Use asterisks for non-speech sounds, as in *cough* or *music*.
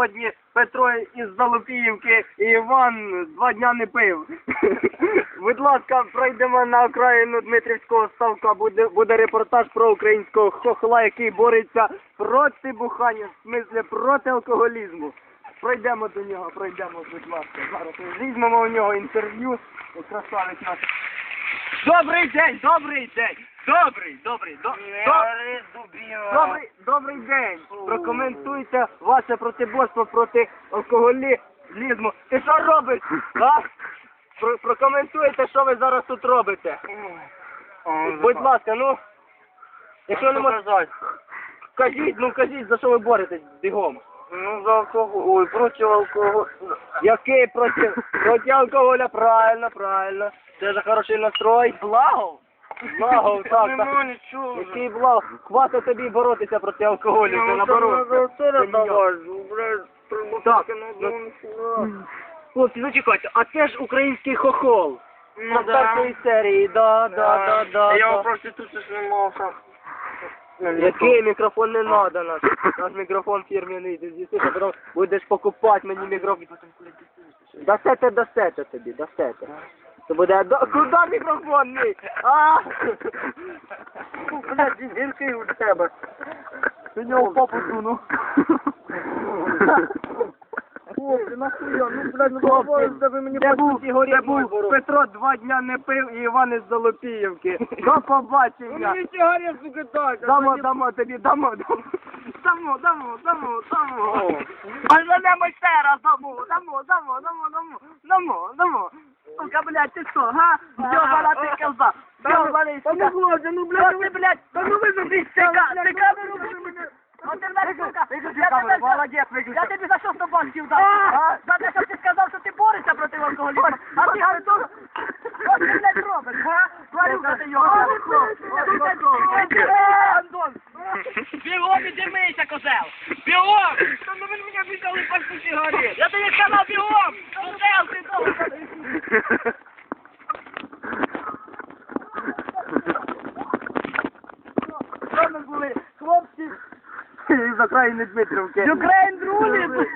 сьогодні Петро із Залопіївки і Іван два дня не пив. *laughs* Будь ласка, пройдемо на окраїну Дмитрівського ставка. Буде, буде репортаж про українського хохла, який бореться проти бухання, в смислі проти алкоголізму. Пройдемо до нього, пройдемо, будь ласка. Зараз візьмемо у нього інтерв'ю. Красавець наш. Добрий день, добрий день. Добрий, добрий, до, до, Добрий, добрий день. Прокоментуйте ваше протиборство проти алкоголізму. Ти що робиш? А? Про, прокоментуйте, що ви зараз тут робите. Будь ласка, ну. Якщо не можете. Кажіть, ну кажіть, за що ви боретесь бігом. Ну, за алкоголь, ой, проти алкоголя. Який проти, проти алкоголя? Правильно, правильно. Це за хороший настрой. Благо? Благо, так, Нема так. нічого. Який благо. Хвата тобі боротися проти алкоголю, це наоборот. Це не. Так, ну, Хлопці, ну чекайте, а це ж український хохол. Ну, З першої серії, да, да, да, да. Я да. в проституцію знімався. Який мікрофон не надо наш? Наш мікрофон фірменний, ти з'їсти, а потім будеш покупати мені мікрофон. Дасете, дасете тобі, дасете. Це буде, до... куди мікрофон мій? А! Блядь, гіркий у тебе. Ти нього попу суну. Хлопці, нахуя? Ну, блядь, ну, Хлопці, ви мені був, це був Петро два дня не пив і Іван із Залопіївки. До побачення. Мені сигарет, сука, дайте. Дамо, дамо тобі, дамо, дамо. Дамо, дамо, дамо, дамо. А ще раз, дамо, дамо, дамо, дамо, дамо, дамо, дамо. Сука, блядь, ти що, га? Йобана ти коза. Ну, сука. хлопці, ну, Що блядь, ти, блядь? Та ну ти камеру виключи. Блядь, сука, я тебе за-. Я що 100 баксів дав? А? За те, що ти сказав, що ти борешся проти алкоголізму. А ти говориш, що ти, блядь, робиш, га? Тварюка ти його. Антон! Бігом іди мийся, козел! Бігом! Та ну ви мене взяли пачку сигарет! Я тобі сказав бігом! Що ми були? Хлопці! З України Дмитрівки. Ukraine рулить!